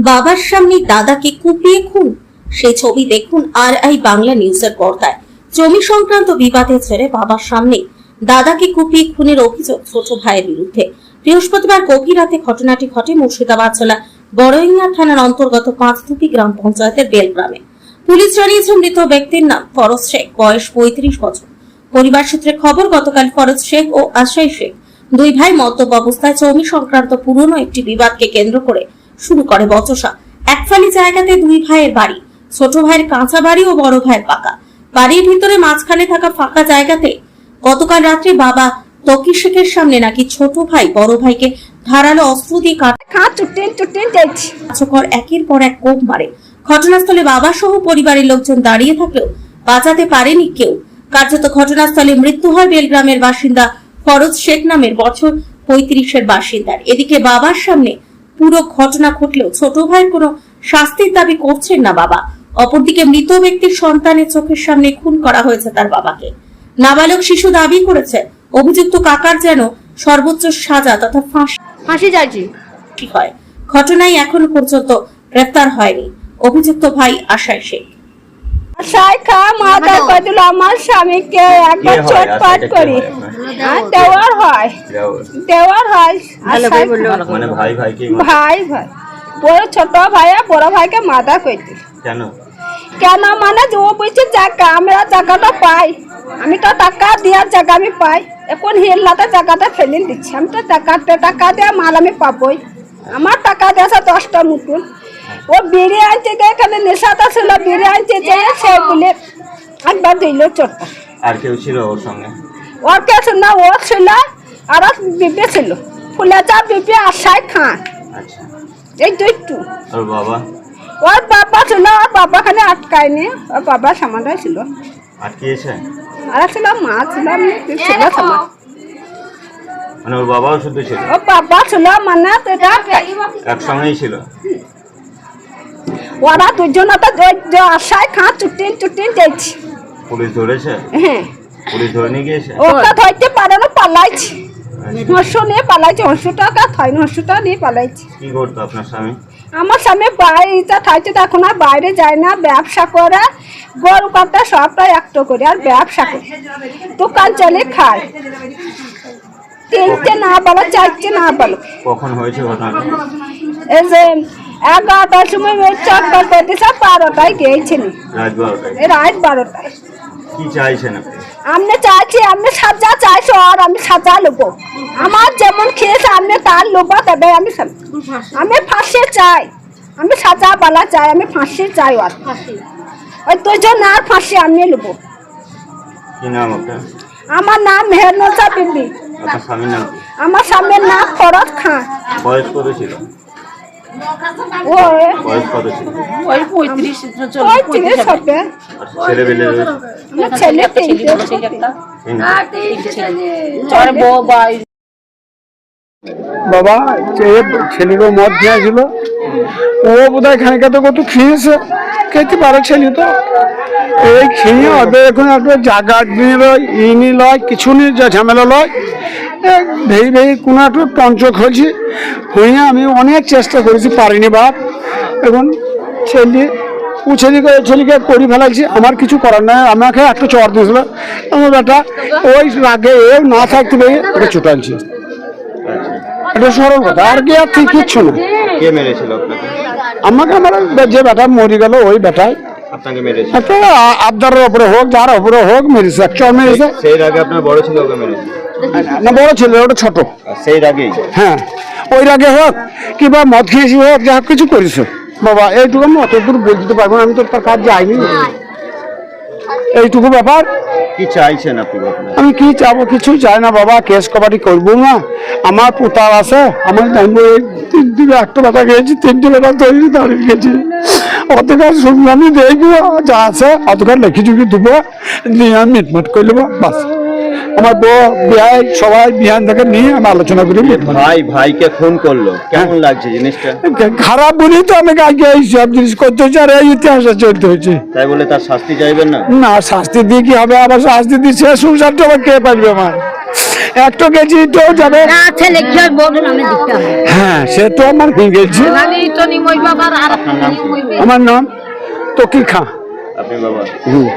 বাবার সামনে দাদাকে কুপিয়ে খুন? সেই ছবি দেখুন আর আই বাংলা নিউজের পর্দায়। জমি সংক্রান্ত বিবাদে ছেড়ে বাবার সামনে দাদাকে কুপিয়ে খুনের অভিযোগ ছোট ভাইয়ের বিরুদ্ধে। বৃহস্পতিবার গভীর রাতে ঘটনাটি ঘটে মুর্শিদাবাদ জেলা বড়ইয়া থানার অন্তর্গত পাঁচধুপি গ্রাম পঞ্চায়েতের বেলগ্রামে। পুলিশ জানিয়েছে মৃত ব্যক্তির নাম ফরজ শেখ, বয়স পঁয়ত্রিশ বছর। পরিবার সূত্রে খবর, গতকাল ফরজ শেখ ও আশাই শেখ দুই ভাই মদ্যপ অবস্থায় জমি সংক্রান্ত পুরনো একটি বিবাদকে কেন্দ্র করে শুরু করে বচসা। একফালি জায়গাতে দুই ভাইয়ের বাড়ি ছোট ভাইয়ের কাঁচা বাড়ি ও বড় ভাইয়ের পাকা। বাড়ির ভিতরে মাঝখানে থাকা ফাঁকা জায়গাতে গতকাল রাত্রে বাবা তকি শেখের সামনে নাকি ছোট ভাই বড় ভাইকে ধারালো অস্ত্র দিয়ে কার্যকর একের পর এক কোপ মারে। ঘটনাস্থলে বাবা সহ পরিবারের লোকজন দাঁড়িয়ে থাকলেও বাঁচাতে পারেনি কেউ। কার্যত ঘটনাস্থলে মৃত্যু হয় বেলগ্রামের বাসিন্দা ফরজ শেখ নামের বছর পঁয়ত্রিশের বাসিন্দার। এদিকে বাবার সামনে পুরো ঘটনা ঘটলেও ছোট ভাইয়ের কোনো শাস্তির দাবি করছেন না বাবা। অপরদিকে মৃত ব্যক্তির সন্তানের চোখের সামনে খুন করা হয়েছে তার বাবাকে। নাবালক শিশু দাবি করেছে অভিযুক্ত কাকার যেন সর্বোচ্চ সাজা তথা ফাঁসি ফাঁসি কি হয়? ঘটনায় এখনও পর্যন্ত গ্রেফতার হয়নি অভিযুক্ত ভাই আশায় শেখ। আশায় খা মাথা করে আমার স্বামীকে একবার চটপাট করি। দেওয়ার হয়। দেওয়ার হয়। মানে ভাই ভাই কি ভাই ভাই। বড় ছোট ভাইয়া বড় ভাইকে মাথা করে দিল কেন? কেন? মানে যে ও বলছে টাকা আমরা টাকাটা পাই। আমি তো টাকা দেওয়ার জায়গা আমি পাই। এখন হিল্লাতে টাকাটা ফেলে দিচ্ছি। আমি তো টাকাতে টাকা দেওয়া মাল আমি পাবোই। আমার টাকা দিয়েছে দশটা মুকুল। ও বিড়ি আনতে গিয়ে এখানে নেশাটা ছিল বিড়ি আনতে যেয়ে সে বলে একবার দিল চোটটা আর কেউ ছিল ওর সঙ্গে? ওর কে ছিল না ও ছিল আর বিপি ছিল। ফুলে চা বিপি আশায় খান আচ্ছা। এই দুইটু আর বাবা? ওর বাবা ছিল ওর বাবা খানে আটকায়নি ওর বাবা সামানটাই ছিল। আটকিয়েছে? আর ছিল মা ছিল ছিল সামান মানে ওর বাবাও শুধু ছিল? ও বাবা ছিল মানে এটা একসঙ্গেই ছিল? ওরা দুজনটা আশায় খাঁ চুটিন চুটিন যাইছি। পুলিশ ধরেছে? হ্যাঁ। পুলিশ ধরে নিয়ে গিয়েছে? ওটা ধরতে পারে না পালাইছি। আচ্ছা। নিয়ে পালাইছি থয়নি হর্ষটা নিয়ে পালাইছি। কি করতো আপনার স্বামী? আমার স্বামী বাড়িতে থাকছে তো এখন আর বাইরে যায় না ব্যবসা করে গরু কাটা সবটাই একটো করে আর ব্যবসা করে। দোকান চলে খায়। তিনটে না বলো চারটে না বলো কখন হয়েছে ঘটনাটা? এই যে এগারোটার সময় চটবার করে দিয়েছে বারোটায় গিয়েছিল। রাত বারোটায়। রাত বারোটায়। কি চাইছেন আপনি? আমি চাইছি আমি সাজা চাইছি আর আমি সাজা নেব আমার যেমন খেয়েছে আমি তার লোবা তবে আমি আমি ফাঁসি চাই। আমি সাজা বালা চাই আমি ফাঁসি চাই আর। ওই দুজন আর ফাঁসি আমি নেব কি নাম আপনার? আমার নাম মেহরনসা বিবি। আমার স্বামীর নাম ফরত খান। বয়স কত ছিল? বয়স কত ছিল? ওই ছিল ছেলে ছেলে তিনটে বাবা ছেলেকে মদ খেয়েছিল ও বোধ হয় খানিকা তো কত খেয়েছে। খেতে পারে ছেলে তো। এই খেয়ে ওদের এখন একটু জায়গা নিয়ে লয় ই নিয়ে লয় কিছু নিয়ে ঝামেলা লয়। ভেই ভেই কোনো একটু টঞ্চক হয়েছে। হয়ে আমি অনেক চেষ্টা করেছি পারিনি বাপ এখন ছেলে ও ছেলেকে ছেলেকে করি ফেলাইছি আমার কিছু করার নাই। আমাকে একটা চর দিয়েছিল। আমার বেটা ওই রাগে এ না থাকতে পেরে ওটা ছুটালছি এটা সরল কথা। আর কি আর ঠিক কিচ্ছু না। কে মেরেছিল আমাকে আমার যে বেটা মরে গেল ওই বেটায় আপনাকে আবদারের ওপরে হোক যার ওপরে হোক মেরেছে। চর মেরেছে। সেই আগে আপনার বড় ছিল ওকে মেরেছে? না বড় ছিল ওটা ছোট। সেই আগেই হ্যাঁ ওই আগে হোক কিংবা মদ খেয়েছি হোক যা কিছু করেছে বাবা এইটুকু আমি অত দূর বলতে পারব না আমি তো তার কাজ যাইনি। এইটুকু ব্যাপার? কি চাইছেন আপনি আমি কি চাবো কিছু চাই না বাবা কেস কবাডি করব না। আমার পুতার আছে আমার তিন দিনে একটা বেটা গেছি তিনটে বেটা তৈরি দাঁড়িয়ে গেছি অতকার শুনব আমি দেখব যা আছে অতকার লেখি চুকি দেবো নিয়ে আমি মিটমাট করে নেব বাস। আমার বউ বিহাই সবাই বিহান থেকে নিয়ে আমি আলোচনা করি ভাই ভাইকে খুন করল। কেমন লাগছে জিনিসটা? খারাপ বলেই তো আমি আগে এই সব জিনিস করতে হচ্ছে আর এই ইতিহাসে চলতে হয়েছে। তাই বলে তার শাস্তি চাইবেন না? না শাস্তি দিয়ে কি হবে? আবার শাস্তি দিয়ে সে সংসারটা আবার কে পারবে আমার? একটা গেছি তো যাবে। না ছেলে কি হয় হবে। হ্যাঁ সে তো আমার হয়ে গেছি। নালি তো নিমই বাবার আর আপনার নাম কি? আমার নাম তকি খাঁ। আপনি বাবা? হুম।